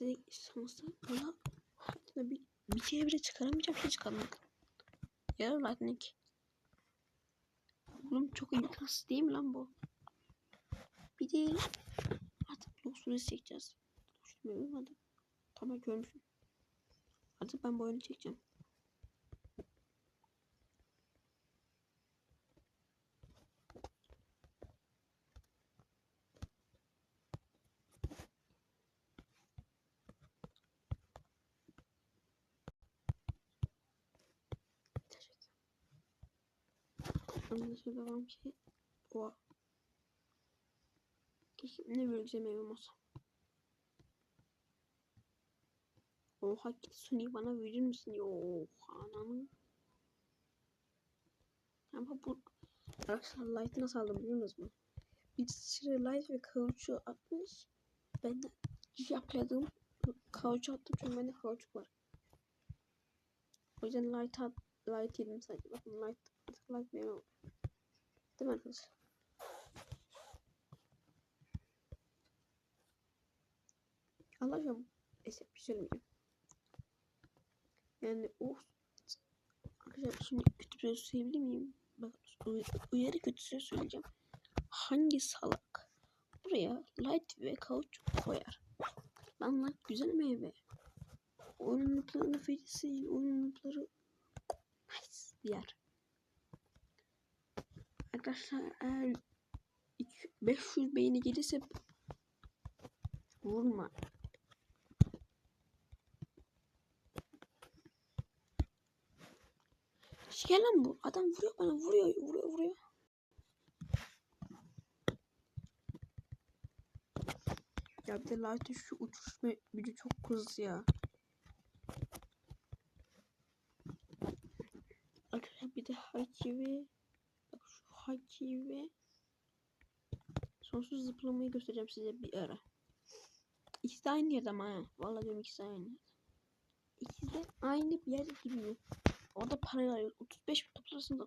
size şansı bana hayatımda bir, bir şey bile çıkaramayacağım şey çıkarmak. Ya Lightning. Oğlum çok imkansız değil mi lan bu? Bir de artık Luxur'u çekeceğiz. Luxur'u uyumadı. Tamam görmüşüm. Artık ben bu oyunu çekeceğim. Anlaşıldı devam ki o Keşke ne böyle güzel meyvem olsa. Oha Sony bana verir misin? Yok ananı. Ama bu arkadaşlar light'ı nasıl aldım biliyor musunuz? Bir sürü light ve kauçu atmış. Ben de yapladım. Kauçu attım çünkü bende kauçuk var. O yüzden light at, light yedim sadece. Bakın light artık light benim. Değil mi arkadaşlar? Allah aşkına neyse bir şey söylemeyeceğim. Yani o arkadaşlar şimdi kötü bir söz söyleyebilir miyim? Bak uyarı kötü söz söyleyeceğim. Hangi salak buraya light ve kauçuk koyar? Lan light güzel meyve. Oyunun notlarını feci oyunun notları nice bir yer. Arkadaşlar eğer 500 beğeni gelirse vurma. Şey lan bu. Adam vuruyor bana vuruyor vuruyor vuruyor. Ya bir de Light'ın şu uçuşma gücü çok hızlı ya. Arkadaşlar bir de Haki ve bak şu Haki ve sonsuz zıplamayı göstereceğim size bir ara. İkisi de aynı yerde ama ha. Vallahi diyorum ikisi aynı. İkisi de aynı bir yerde gibi. Orada parayla yok. 35 bin toplarsın da.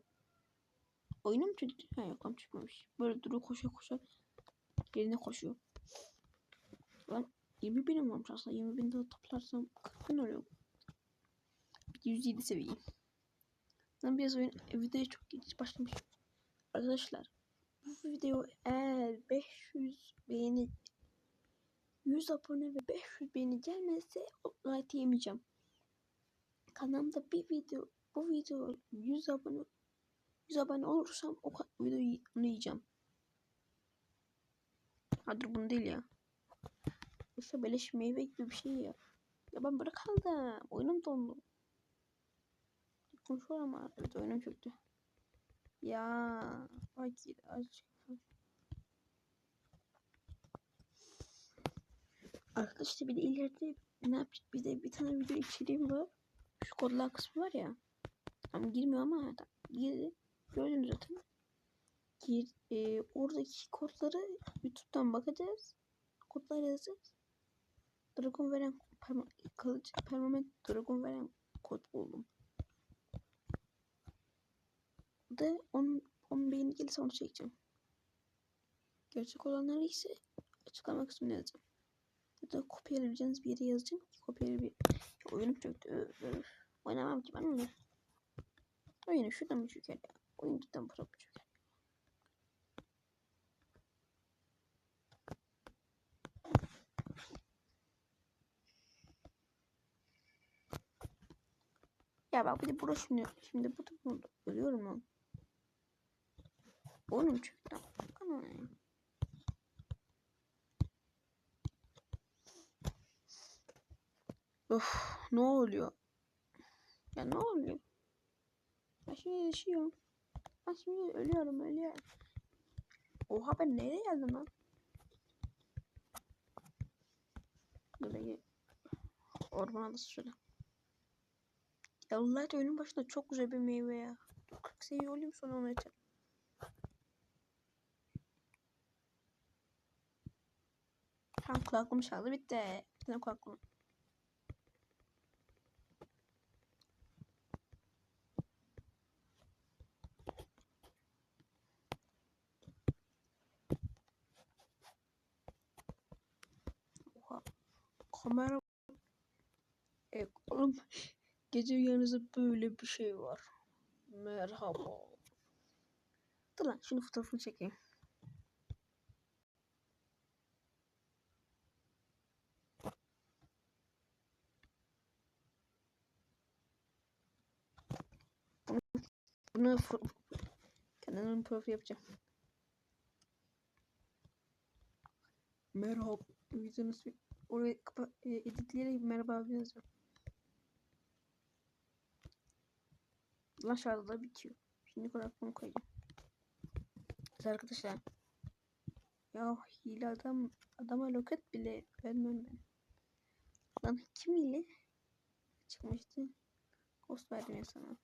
Oyunu mu çıktı? Ha yok tam çıkmamış. Böyle duruyor koşuyor koşuyor. Yerine koşuyor. Ben 20 binim varmış aslında. 20 bin de toplarsam 40 bin oluyor. 107 seviyeyim. Ben biraz oyun videoya çok geç başlamış. Arkadaşlar bu video eğer 500 beğeni 100 abone ve 500 beğeni gelmezse like yemeyeceğim. Kanalımda bir video bu video 100 abone 100 abone olursam o videoyu yiyeceğim. Ha dur bunu değil ya. İşte beleş meyve gibi bir şey ya. Ya ben bırakalım. Oyunum dondu. Konuşuyor ama evet oyunum çöktü. Ya bak azıcık. Arkadaşlar bir de ileride ne yapacak? Bir de bir tane video içeriğim var. Şu kodlar kısmı var ya. Ama girmiyor ama girdi. Gördünüz zaten. Gir, e, oradaki kodları YouTube'dan bakacağız. Kodlar yazacağız. Dragon veren perma, kılıç permanent dragon veren kod buldum. Da 10 10 beğeni gelirse onu çekeceğim. Gerçek olanları ise açıklama kısmına yazacağım. Ya da kopyalayabileceğiniz bir yere yazacağım. Kopyalayabilir. Oyunum çöktü. Oynamam ki ben onu. Oyunu şuradan mı çöker ya? Oyun cidden para mı çöker? Ya bak bir de burası şimdi, şimdi bu da ölüyorum lan. Ana ya. Of ne oluyor? Ya ne oluyor? Ben şimdi yaşıyorum. Ben şimdi ölüyorum ölüyorum. Oha ben nereye geldim lan? Böyle orman adası şöyle. Ya Allah oyunun başında çok güzel bir meyve ya. 40 seviye olayım sonra onu açarım. Tam kulaklığım çaldı bitti. Tane kulaklığım. kamera Evet oğlum. Gece yanınızda böyle bir şey var. Merhaba. Dur lan şunu fotoğrafını çekeyim. Bunu, bunu kanalın profil yapacağım. Merhaba. Videonuz oraya e, editleyerek merhaba abi yazıyorum. Şarjı da bitiyor. Şimdi kulaklığı koyacağım. Evet arkadaşlar. Ya hile adam adama loket bile vermem ben. Lan kim hile? Çıkmıştı. Ghost verdim ya sana.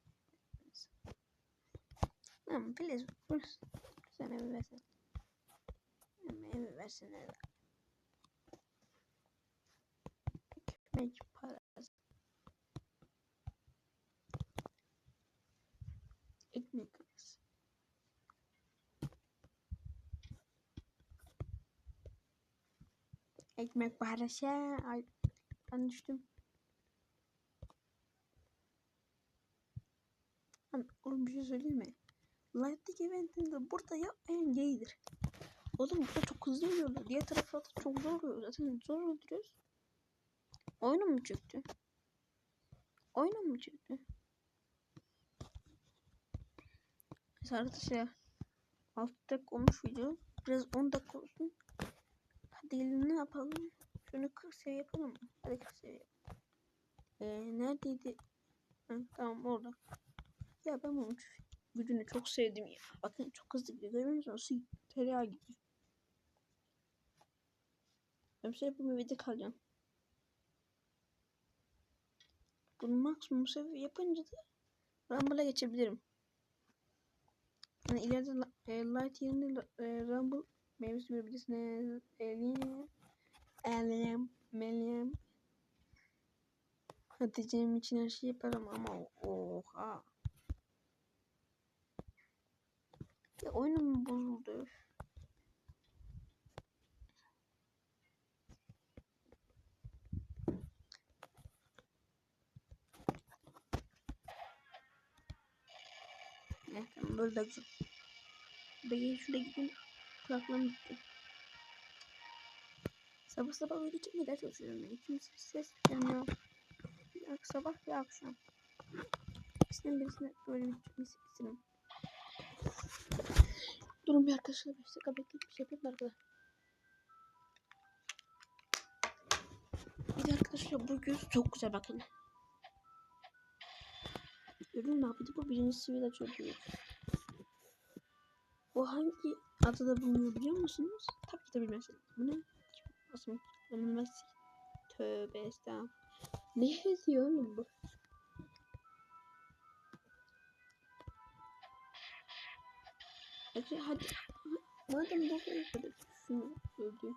Lan please vur. Sen evi versene. Evi versene. Ekmek parası. Ekmek parası. Ekmek parası. Ay ben düştüm. Oğlum bir şey söyleyeyim mi? Light'taki eventinde burada yapmayan gaydir. Oğlum burada çok hızlı oluyorlar. Diğer taraflarda çok zor oluyor. Zaten zor öldürüyoruz. Oyunum mu çöktü? Oyunum mu çöktü? Neyse arkadaşlar. 6 dakika olmuş video. Biraz 10 dakika olsun. Hadi ne yapalım? Şunu 40 seviye yapalım mı? Hadi 40 seviye. Ee, neredeydi? Hı, tamam orada. Ya ben şu gücünü çok sevdim. Bakın çok hızlı gidiyor. Görüyor musunuz? Su tereyağı gibi. Ben sürekli bu videoda kalacağım. Bunu maksimum seviye yapınca da Rumble'a geçebilirim. Yani ileride e, Light yerine e, Rumble meyvesi görebilirsiniz. Alien, Alien, Meliam. Hatice'nin için her şey yaparım ama oha. Ya oyunum bozuldu. Ne tamam böyle de güzel. Ben. Kulaklığım gitti. Sabah sabah video çekmeye ders çalışıyorum ben. Kimse ses ak- sabah bir akşam. İkisinden birisine böyle bir çekmesi istedim. Durun bir arkadaşlar 5 dakika bekleyip bir şey yapayım da arkadaşlar. Bir de arkadaşlar bu göz çok güzel bakın. Görün mü de bu birinci seviyede çok iyi. Bu hangi adada bulunuyor biliyor musunuz? Tabii ki de bilmezsiniz. Bu ne? Nasıl bilmez? Tövbe estağfurullah. Ne yazıyor oğlum bu? Hadi hadi. Madem bu kadar şunu öldü.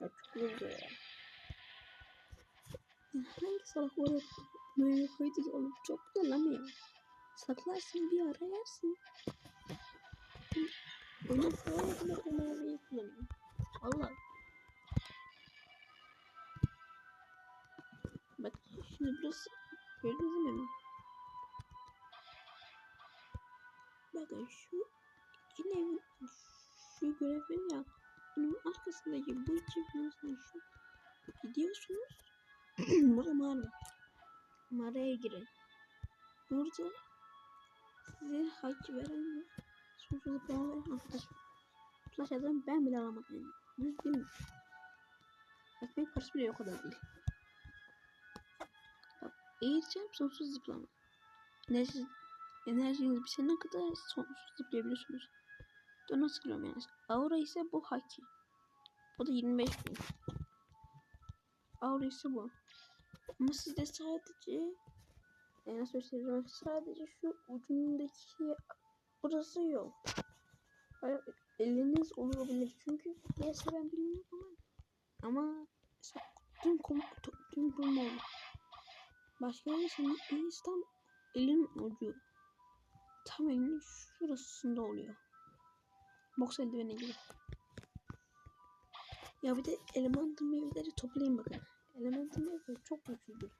Ya çok öldü ya. Ya hangi salak oraya böyle koydu ki oğlum çok güzel ama ya. Saklarsın bir ara yersin. Oyun falan kadar o maviyi kullanıyor. Valla. Bak şimdi burası gördünüz mü? Bakın şu evin şu görevin ya bunun arkasındaki bu çiftliğin şu gidiyorsunuz burada mağara var. mağaraya girin. Burada size hak veren sonsuz puan veren arkadaş flash adam ben bile alamadım. Yani 100 bin ekmek parası bile o kadar değil. Bak sonsuz zıplama enerji enerjiniz bitene kadar sonsuz zıplayabiliyorsunuz. Dona sıkıyorum yani. Aura ise bu haki. Bu da 25 bin. Aura ise bu. Ama sizde sadece e, nasıl söyleyeyim sadece şu ucundaki burası yok. Böyle eliniz olabilir çünkü neyse ben bilmiyorum ama ama tüm kum tüm oldu. Başka bir şey tam elin ucu tam elinin şurasında oluyor. Boks eldiveni gibi. Ya bir de elemental meyveleri toplayayım bakın. Elementin meyvesi çok güçlüdür.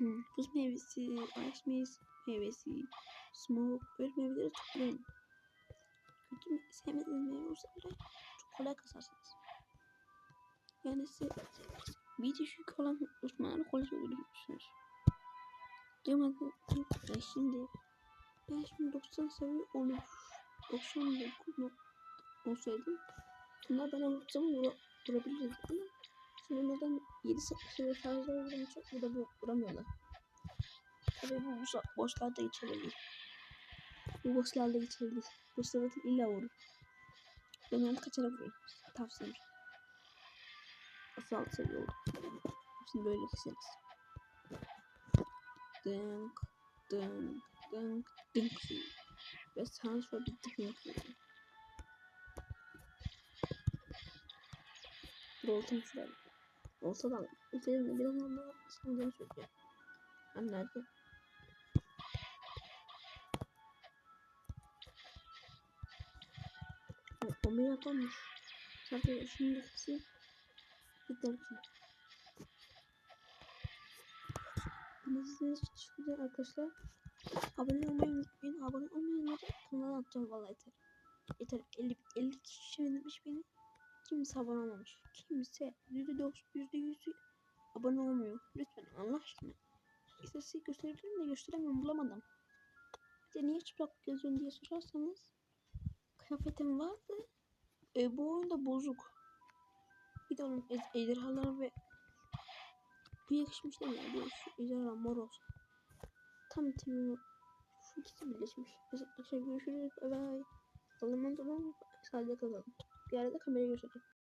Buz meyvesi, ice meyvesi, meyvesi, smoke, böyle meyveleri toplayın. Kötü sevmediğiniz meyve olsa bile çok kolay kasarsınız. Yani size bir düşük olan düşmanları kolay öldürürsünüz. Diamond'ın e, şimdi ben şimdi 90 seviye olup 99 nok- olsaydım bunlar bana vuracağım vura, vurabiliriz ama şimdi onlardan 7 seviye fazla için bu da bu vuramıyorlar. Tabii bu bosslarda geçebilir. Bu bosslarda geçebilir. Bosslarda illa vurur. Ben onu kaçarak vuruyorum. Tavsiyem. Nasıl alt seviye oldu. Şimdi böyle keseriz. Dınk, dınk, dınk, Ve transfer bitti çünkü. Bir oltam şuraya. Oltadan üzerinde bir anlamda sandığını söylüyor. Ben nerede? O- Ameliyat olmuş. Tabii şimdi ikisi gider ki. Beni izlediğiniz için arkadaşlar. Abone olmayı unutmayın. Abone olmayanları kanala atacağım vallahi yeter. Yeter 50, 50 kişi beğenmiş beni. Kimse abone olmamış. Kimse %9 %100'ü abone olmuyor. Lütfen Allah aşkına. İstatistik gösterebilirim de gösteremiyorum bulamadım. Bir de niye çıplak geziyorsun diye sorarsanız kıyafetim vardı. E, bu oyunda bozuk. Bir de onun ej- ejderhaları ve bu yakışmış değil ya? Bir şu ejderha mor olsun. Tam timim şu ikisi birleşmiş. Arkadaşlar görüşürüz. Bye bye. Allah'ım sadece kalalım. Bir arada kamerayı göstereyim.